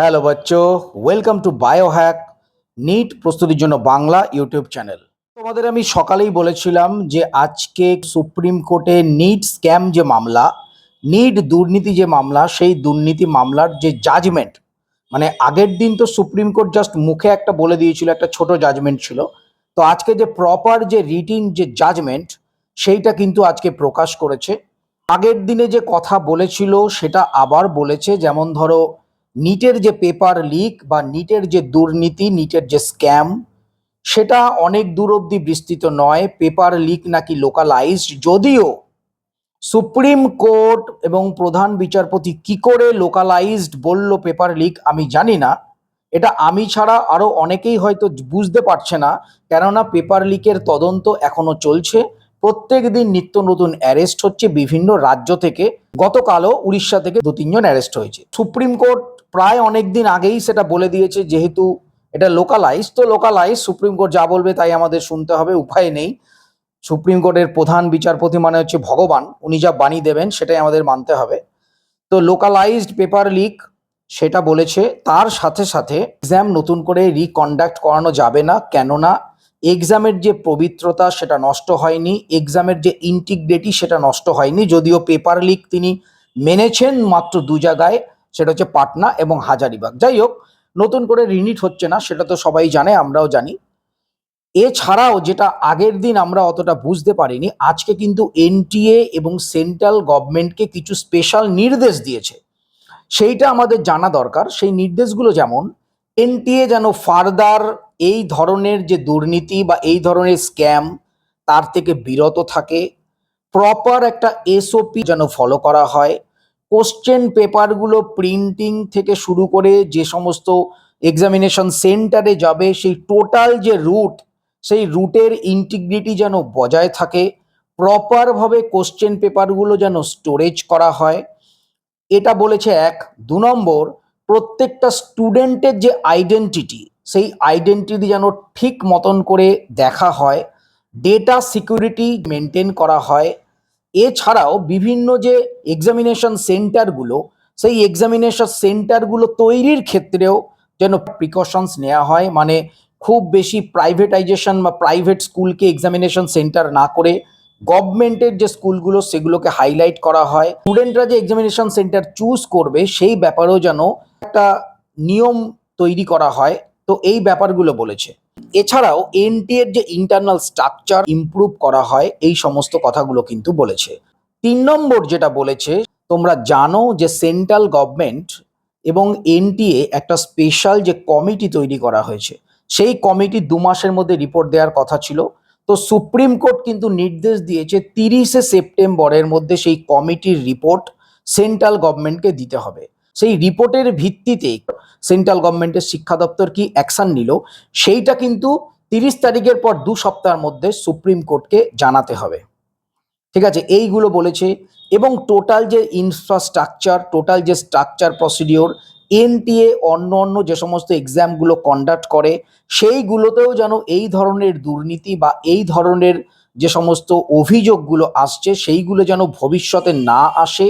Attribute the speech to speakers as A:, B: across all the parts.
A: Hello বাচ্চো welcome to Biohack NEET প্রস্তুতির জন্য বাংলা ইউটিউব চ্যানেল। তোমাদের আমি সকালেই বলেছিলাম যে আজকে সুপ্রিম কোর্টে নিট স্ক্যাম যে মামলা নিট দুর্নীতি যে মামলা, সেই দুর্নীতি মামলার যে জাজমেন্ট মানে আগের দিন তো সুপ্রিম কোর্ট জাস্ট মুখে একটা বলে দিয়েছিল, একটা ছোট জাজমেন্ট ছিল। তো আজকে যে প্রপার যে রিটিন যে জাজমেন্ট সেইটা কিন্তু আজকে প্রকাশ করেছে। আগের দিনে যে কথা বলেছিল, সেটা আবার বলেছে, যেমন ধরো নিটের যে পেপার লিক বা নিটের যে দুর্নীতি, নিটের যে স্ক্যাম, সেটা অনেক দূর অব্দি বিস্তৃত নয়। পেপার লিক নাকি লোকালাইজড। যদিও সুপ্রিম কোর্ট এবং প্রধান বিচারপতি কি করে লোকালাইজড বলল পেপার লিক, আমি জানি না। এটা আমি ছাড়া আরও অনেকেই হয়তো বুঝতে পারছে না, কেননা পেপার লিকের তদন্ত এখনও চলছে। প্রত্যেক দিন নিত্য নতুন অ্যারেস্ট হচ্ছে বিভিন্ন রাজ্য থেকে। গতকালও উড়িষ্যা থেকে দু তিনজন অ্যারেস্ট হয়েছে। সুপ্রিম কোর্ট প্রায় অনেক দিন আগেই সেটা বলে দিয়েছে, যেহেতু এটা লোকালাইজ তো লোকালাইজ সুপ্রিম কোর্ট যা বলবে তাই আমাদের শুনতে হবে, উপায় নেই। সুপ্রিম কোর্টের প্রধান বিচারপতি মানে হচ্ছে ভগবান, উনি যা বাণী দেবেন সেটাই আমাদের মানতে হবে। তো লোকালাইজড পেপার লিক সেটা বলেছে, তার সাথে সাথে এক্সাম নতুন করে রিকন্ডাক্ট করানো যাবে না, কেননা এক্সামের যে পবিত্রতা সেটা নষ্ট হয়নি এক্সামের যে ইন্টিগ্রিটি সেটা নষ্ট হয়নি, যদিও পেপার লিক তিনি মেনেছেন মাত্র দু জায়গায়। সেটা হচ্ছে পাটনা এবং হাজারিবাগ। যাই হোক নতুন করে রিনিট হচ্ছে না, সেটা তো সবাই জানে, আমরাও জানি। এছাড়াও যেটা আগের দিন আমরা অতটা বুঝতে পারিনি, আজকে কিন্তু এনটিএ এবং সেন্ট্রাল গভর্নমেন্টকে কিছু স্পেশাল নির্দেশ দিয়েছে। সেইটা আমাদের জানা দরকার। সেই নির্দেশগুলো যেমন, এনটিএ যেন ফার্দার এই ধরনের যে দুর্নীতি বা এই ধরনের স্ক্যাম, তার থেকে বিরত থাকে, প্রপার একটা এসওপি যেন ফলো করা হয় কোশ্চেন পেপারগুলো প্রিন্টিং থেকে শুরু করে যে সমস্ত এক্সামিনেশন সেন্টারে যাবে, সেই টোটাল যে রুট সেই রুটের ইন্টিগ্রিটি যেন বজায় থাকে প্রপারভাবে কোশ্চেন পেপারগুলো যেন স্টোরেজ করা হয়। এটা বলেছে এক। দু নম্বর, প্রত্যেকটা স্টুডেন্টের যে আইডেন্টিটি সেই আইডেন্টিটি যেন ঠিক মতন করে দেখা হয় ডেটা সিকিউরিটি মেনটেন করা হয় এছাড়াও বিভিন্ন যে এক্সামিনেশন সেন্টারগুলো সেই এক্সামিনেশন সেন্টারগুলো তৈরির ক্ষেত্রেও যেন প্রিকশনস নেওয়া হয় মানে খুব বেশি প্রাইভেটাইজেশন বা প্রাইভেট স্কুলকে এক্সামিনেশন সেন্টার না করে গভর্নমেন্টের যে স্কুলগুলো সেগুলোকে হাইলাইট করা হয়। স্টুডেন্টরা যে এক্সামিনেশন সেন্টার চুজ করবে, সেই ব্যাপারেও যেন একটা নিয়ম তৈরি করা হয়। তো এই ব্যাপারগুলো বলেছে। এছাড়াও এনটি এর যে ইন্টারনাল স্ট্রাকচার ইমপ্রুভ করা হয়, এই সমস্ত কথাগুলো কিন্তু বলেছে। তিন নম্বর যেটা বলেছে, তোমরা জানো যে সেন্ট্রাল গভর্নমেন্ট এবং এনটিএ একটা স্পেশাল যে কমিটি তৈরি করা হয়েছে। সেই কমিটি দু মাসের মধ্যে রিপোর্ট দেওয়ার কথা ছিল। তো সুপ্রিম কোর্ট কিন্তু নির্দেশ দিয়েছে তিরিশে সেপ্টেম্বরের মধ্যে সেই কমিটির রিপোর্ট সেন্ট্রাল গভর্নমেন্টকে দিতে হবে। সেই রিপোর্টের ভিত্তিতে সেন্ট্রাল গভর্নমেন্টের শিক্ষা দপ্তর কি অ্যাকশন নিল, সেইটা কিন্তু তিরিশ তারিখের পর দু সপ্তাহের মধ্যে সুপ্রিম কোর্টকে জানাতে হবে। ঠিক আছে, এইগুলো বলেছে এবং টোটাল যে ইনফ্রাস্ট্রাকচার টোটাল যে স্ট্রাকচার প্রসিডিওর এনটিএ অন্য অন্য যে সমস্ত এক্সামগুলো কন্ডাক্ট করে, সেইগুলোতেও যেন এই ধরনের দুর্নীতি বা এই ধরনের যে সমস্ত অভিযোগগুলো আসছে, সেইগুলো যেন ভবিষ্যতে না আসে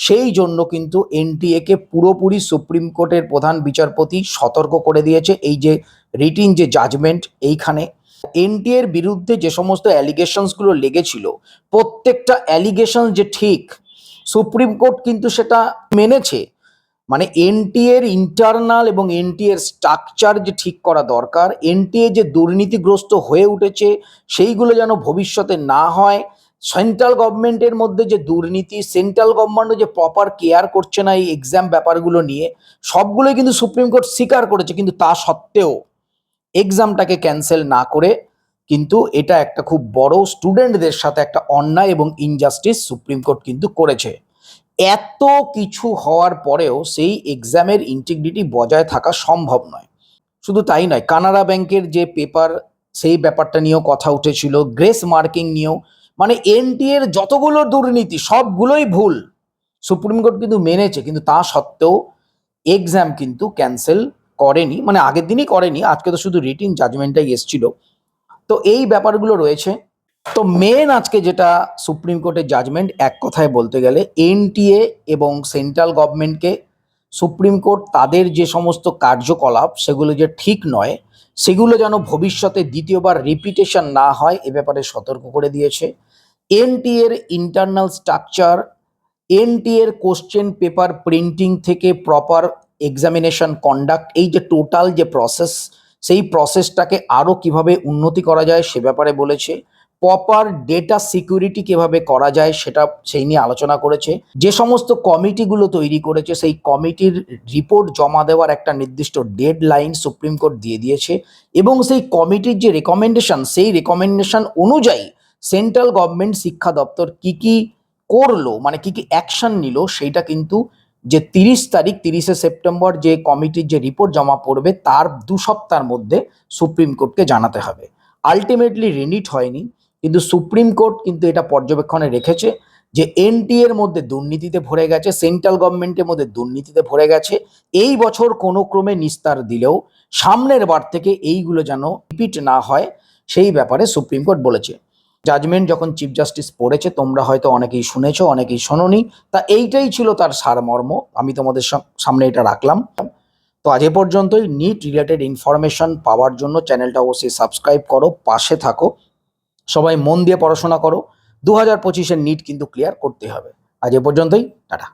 A: সেই জন্য কিন্তু এনটিএকে পুরোপুরি সুপ্রিম কোর্টের প্রধান বিচারপতি সতর্ক করে দিয়েছে এই যে রিটিন যে জাজমেন্ট এইখানে। এনটিএর বিরুদ্ধে যে সমস্ত অ্যালিগেশনসগুলো লেগেছিল, প্রত্যেকটা অ্যালিগেশন যে ঠিক, সুপ্রিম কোর্ট কিন্তু সেটা মেনেছে। মানে এনটিএ এর ইন্টারনাল এবং এনটিএ এর স্ট্রাকচার যে ঠিক করা দরকার, এনটিএ যে দুর্নীতিগ্রস্ত হয়ে উঠেছে, সেইগুলো যেন ভবিষ্যতে না হয় সেন্ট্রাল গভর্নমেন্টের মধ্যে যে দুর্নীতি সেন্ট্রাল গভর্নমেন্টও যে প্রপার কেয়ার করছে না এই এক্সাম ব্যাপারগুলো নিয়ে, সবগুলোই কিন্তু সুপ্রিম কোর্ট স্বীকার করেছে। কিন্তু তা সত্ত্বেও এক্সামটাকে ক্যান্সেল না করে কিন্তু এটা একটা খুব বড় স্টুডেন্টদের সাথে একটা অন্যায় এবং ইনজাস্টিস সুপ্রিম কোর্ট কিন্তু করেছে। এত কিছু হওয়ার পরেও সেই এক্সামের ইন্টিগ্রিটি বজায় থাকা সম্ভব নয়। শুধু তাই নয়, কানাড়া ব্যাংকের যে পেপার সেই ব্যাপারটা নিয়েও কথা উঠেছিল গ্রেস মার্কিং নিয়েও মানে এনটি এর যতগুলো দুর্নীতি, সবগুলোই ভুল। সুপ্রিম কোর্ট কিন্তু মেনেছে, কিন্তু তা সত্ত্বেও এক্সাম কিন্তু ক্যান্সেল করেনি। মানে আগের দিনই করেনি, আজকে তো শুধু রিটিন জাজমেন্টটাই এসছিল। তো এই ব্যাপারগুলো রয়েছে। তো মেন আজকে যেটা সুপ্রিম কোর্টের জাজমেন্ট এক কথায় বলতে গেলে এনটিএ এবং সেন্ট্রাল গভর্নমেন্টকে সুপ্রিম কোর্ট তাদের যে সমস্ত কার্যকলাপ, সেগুলো যে ঠিক নয়, সেগুলো যেন ভবিষ্যতে দ্বিতীয়বার রিপিটেশন না হয়, এ ব্যাপারে সতর্ক করে দিয়েছে। এনটি এর ইন্টারনাল স্ট্রাকচার এনটি এর কোশ্চেন পেপার প্রিন্টিং থেকে প্রপার এক্সামিনেশন কন্ডাক্ট এই যে টোটাল যে প্রসেস সেই প্রসেসটাকে আরও কীভাবে উন্নতি করা যায় সে ব্যাপারে বলেছে। প্রপার ডেটা সিকিউরিটি কীভাবে করা যায় সেটা সেই নিয়ে আলোচনা করেছে। যে সমস্ত কমিটিগুলো তৈরি করেছে, সেই কমিটির রিপোর্ট জমা দেওয়ার একটা নির্দিষ্ট ডেড লাইন সুপ্রিম কোর্ট দিয়ে দিয়েছে এবং সেই কমিটির যে রেকমেন্ডেশন সেই রেকমেন্ডেশন অনুযায়ী সেন্ট্রাল গভর্নমেন্ট শিক্ষা দপ্তর কি কি করল মানে কি কি অ্যাকশন নিল সেইটা কিন্তু যে তিরিশ তারিখ, তিরিশে সেপ্টেম্বর যে কমিটির যে রিপোর্ট জমা পড়বে, তার দু সপ্তাহের মধ্যে সুপ্রিম কোর্টকে জানাতে হবে। আলটিমেটলি রিনিট হয়নি, কিন্তু সুপ্রিম কোর্ট কিন্তু এটা পর্যবেক্ষণে রেখেছে যে এনটি এর মধ্যে দুর্নীতিতে ভরে গেছে, সেন্ট্রাল গভর্নমেন্টের মধ্যে দুর্নীতিতে ভরে গেছে। এই বছর কোনো ক্রমে নিস্তার দিলেও সামনের বার থেকে এইগুলো যেন রিপিট না হয়, সেই ব্যাপারে সুপ্রিম কোর্ট বলেছে। জাজমেন্ট যখন চিফ জাস্টিস পড়েছে, তোমরা হয়তো অনেকেই শুনেছো, অনেকেই শোনোনি। তা এইটাই ছিল তার সারমর্ম। আমি তোমাদের সামনে এটা রাখলাম। তো আজ এ পর্যন্তই। নিট রিলেটেড ইনফরমেশন পাওয়ার জন্য চ্যানেলটা অবশ্যই সাবস্ক্রাইব করো, পাশে থাকো। সবাই মন দিয়ে পড়াশোনা করো। দু হাজার পঁচিশের নিট কিন্তু ক্লিয়ার করতে হবে। আজ এ পর্যন্তই। টাটা।